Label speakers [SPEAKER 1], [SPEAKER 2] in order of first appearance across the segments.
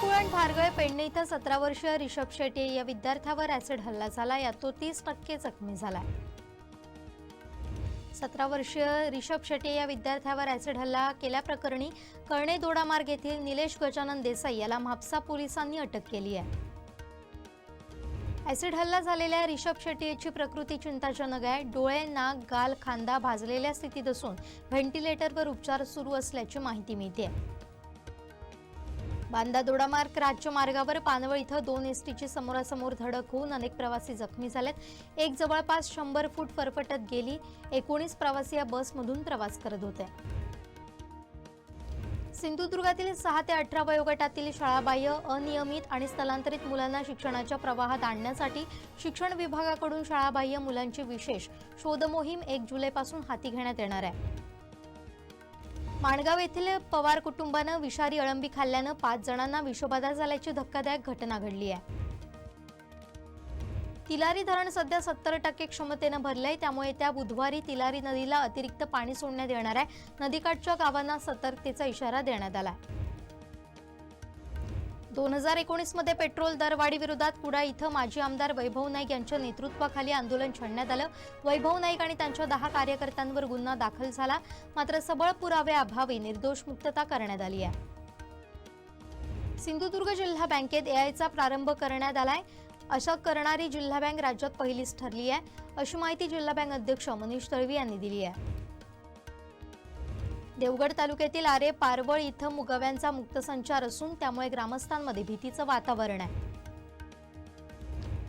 [SPEAKER 1] कुळण धारगळ पेडणे इथं सतरा वर्षीय रिषभ शेट्टी या विद्यार्थ्यावर ऍसिड हल्ला झाला यात तो तीस टक्के जखमी झाला सतरा वर्षीय रिषभ शेट्टी या विद्यार्थ्यावर ऍसिड हल्ला केल्याप्रकरणी कर्णे दोडामार्ग येथील निलेश गजानन देसाई याला म्हापसा पोलिसांनी अटक केली आहे ऍसिड हल्ला झालेल्या रिषभ शेट्टी प्रकृती चिंताजनक आहे डोळे नाक गाल खांदा भाजलेल्या स्थितीत असून व्हेंटिलेटरवर उपचार सुरू असल्याची माहिती मिळते बांदा दोडामार्ग राज्यमार्गावर पानवळ इथं दोन एसटीची समोरासमोर धडक होऊन अनेक प्रवासी जखमी झालेत एक जवळपास शंभर फूट फरफटत गेली एकोणीस प्रवासी या बसमधून प्रवास करत होते सिंधुदुर्गातील सहा ते अठरा वयोगटातील शाळाबाह्य अनियमित आणि स्थलांतरित मुलांना शिक्षणाच्या प्रवाहात आणण्यासाठी शिक्षण विभागाकडून शाळाबाह्य मुलांची विशेष शोधमोहीम एक जुलैपासून हाती घेण्यात येणार आहे माणगाव येथील पवार कुटुंबानं विषारी अळंबी खाल्ल्यानं पाच जणांना विषबाधा झाल्याची धक्कादायक घटना घडली आहे तिलारी धरण सध्या सत्तर टक्के क्षमतेनं भरलंय त्यामुळे त्या बुधवारी तिलारी नदीला अतिरिक्त पाणी सोडण्यात येणार आहे नदीकाठच्या गावांना सतर्कतेचा इशारा देण्यात आला आहे दोन हजार एकोणीसमध्ये पेट्रोल दरवाढीविरोधात कुडा इथं माजी आमदार वैभव नाईक यांच्या नेतृत्वाखाली आंदोलन छेडण्यात आलं वैभव नाईक आणि त्यांच्या दहा कार्यकर्त्यांवर गुन्हा दाखल झाला मात्र सबळ पुराव्याअभावी निर्दोष मुक्तता करण्यात आली आहे सिंधुदुर्ग जिल्हा बँकेत एआयचा प्रारंभ करण्यात आलाय अशा करणारी जिल्हा बँक राज्यात पहिलीच ठरली आहे अशी माहिती जिल्हा बँक अध्यक्ष मनीष तळवी यांनी दिली आहे देवगड तालुक्यातील आरे पारवळ इथं मुगव्यांचा मुक्तसंचार असून त्यामुळे ग्रामस्थांमध्ये भीतीचं वातावरण आहे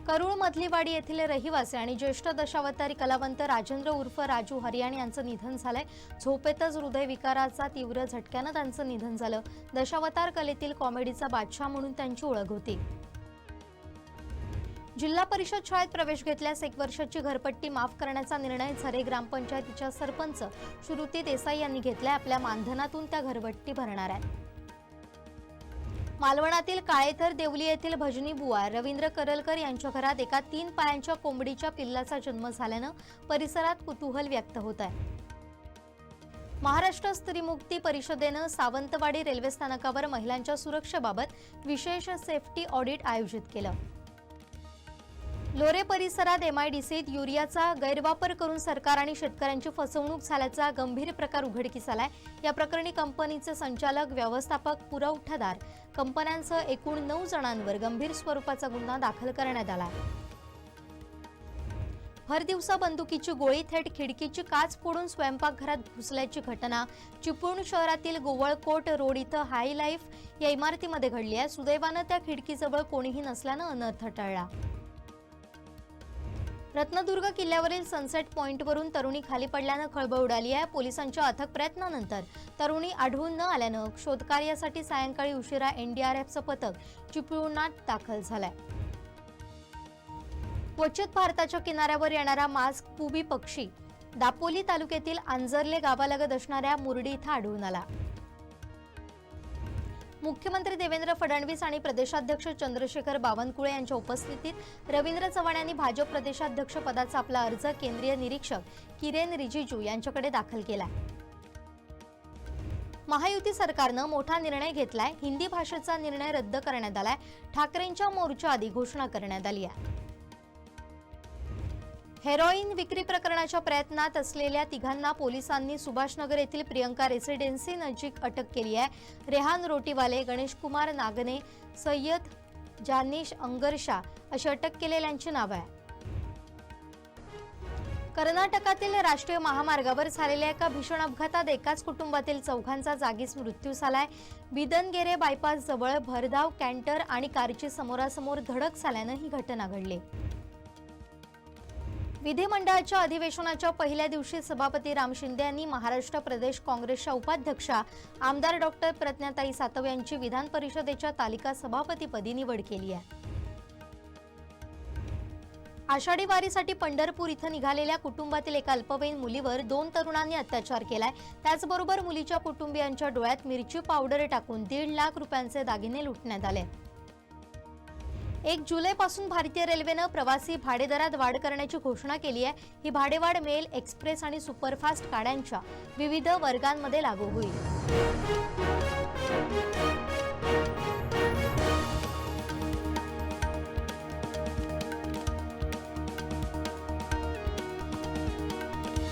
[SPEAKER 1] करूळ मधलीवाडी येथील रहिवासी आणि ज्येष्ठ दशावतारी कलावंत राजेंद्र उर्फ राजू हरियाण यांचं निधन झालंय झोपेतच हृदयविकाराचा तीव्र झटक्यानं त्यांचं निधन झालं दशावतार कलेतील कॉमेडीचा बादशाह म्हणून त्यांची ओळख होती जिल्हा परिषद शाळेत प्रवेश घेतल्यास एक वर्षाची घरपट्टी माफ करण्याचा निर्णय झरे ग्रामपंचायतीच्या सरपंच श्रुती देसाई यांनी घेतलाय आपल्या मानधनातून त्या घरपट्टी भरणार आहेत मालवणातील काळेथर देवली येथील भजनी बुवा रवींद्र करलकर यांच्या घरात एका तीन पायांच्या कोंबडीच्या पिल्लाचा जन्म झाल्यानं परिसरात कुतूहल व्यक्त होत आहे महाराष्ट्र स्त्रीमुक्ती परिषदेनं सावंतवाडी रेल्वे स्थानकावर महिलांच्या सुरक्षेबाबत विशेष सेफ्टी ऑडिट आयोजित केलं लोरे परिसरात एमआयडीसीत युरियाचा गैरवापर करून सरकार आणि शेतकऱ्यांची फसवणूक झाल्याचा गंभीर प्रकार उघडकीस आलाय या प्रकरणी कंपनीचे संचालक व्यवस्थापक पुरवठादार कंपन्यांसह एकूण नऊ जणांवर गंभीर स्वरूपाचा गुन्हा दाखल करण्यात आला भरदिवसा बंदुकीची गोळी थेट खिडकीची काच फोडून स्वयंपाकघरात घुसल्याची घटना चिपळूण शहरातील गोवळकोट रोड इथं हाय लाईफ या इमारतीमध्ये घडली आहे सुदैवानं त्या खिडकीजवळ कोणीही नसल्यानं अनर्थ टळला रत्नदुर्ग किल्ल्यावरील सनसेट पॉईंटवरून तरुणी खाली पडल्यानं खळबळ उडाली आहे पोलिसांच्या अथक प्रयत्नानंतर तरुणी आढळून न आल्यानं शोधकार्यासाठी सायंकाळी उशिरा एनडीआरएफचं पथक चिपळूणात दाखल झालंय वचत भारताच्या किनाऱ्यावर येणारा मास्क पुबी पक्षी दापोली तालुक्यातील आंजरले गावालगत असणाऱ्या मुरडी इथं आढळून आला मुख्यमंत्री देवेंद्र फडणवीस आणि प्रदेशाध्यक्ष चंद्रशेखर बावनकुळे यांच्या उपस्थितीत रवींद्र चव्हाण यांनी भाजप प्रदेशाध्यक्ष पदाचा आपला अर्ज केंद्रीय निरीक्षक किरेन रिजिजू यांच्याकडे दाखल केला महायुती सरकारनं मोठा निर्णय घेतलाय हिंदी भाषेचा निर्णय रद्द करण्यात आलाय ठाकरेंच्या आधी घोषणा करण्यात आली आहे हेरोईन विक्री प्रकरणाच्या प्रयत्नात असलेल्या तिघांना पोलिसांनी सुभाषनगर येथील प्रियंका रेसिडेन्सी नजीक अटक केली आहे रेहान रोटीवाले गणेशकुमार नागने सय्यद जानिश अंगरशा अशी अटक केलेल्यांची नावं आहे कर्नाटकातील राष्ट्रीय महामार्गावर झालेल्या एका भीषण अपघातात एकाच कुटुंबातील चौघांचा जागीच मृत्यू झालाय बिदनगेरे बायपास जवळ भरधाव कॅन्टर आणि कारची समोरासमोर धडक झाल्यानं ही घटना घडली विधिमंडळाच्या अधिवेशनाच्या पहिल्या दिवशी सभापती राम शिंदे यांनी महाराष्ट्र प्रदेश काँग्रेसच्या उपाध्यक्षा आमदार डॉक्टर प्रज्ञाताई सातव यांची विधान परिषदेच्या तालिका सभापतीपदी निवड केली आहे आषाढी वारीसाठी पंढरपूर इथं निघालेल्या कुटुंबातील एका अल्पवयीन मुलीवर दोन तरुणांनी अत्याचार केलाय त्याचबरोबर मुलीच्या कुटुंबियांच्या डोळ्यात मिरची पावडर टाकून दीड लाख रुपयांचे दागिने लुटण्यात आले एक जुलैपासून भारतीय रेल्वेनं प्रवासी भाडेदरात वाढ करण्याची घोषणा केली आहे ही भाडेवाढ मेल एक्सप्रेस आणि सुपरफास्ट गाड्यांच्या विविध वर्गांमध्ये लागू होईल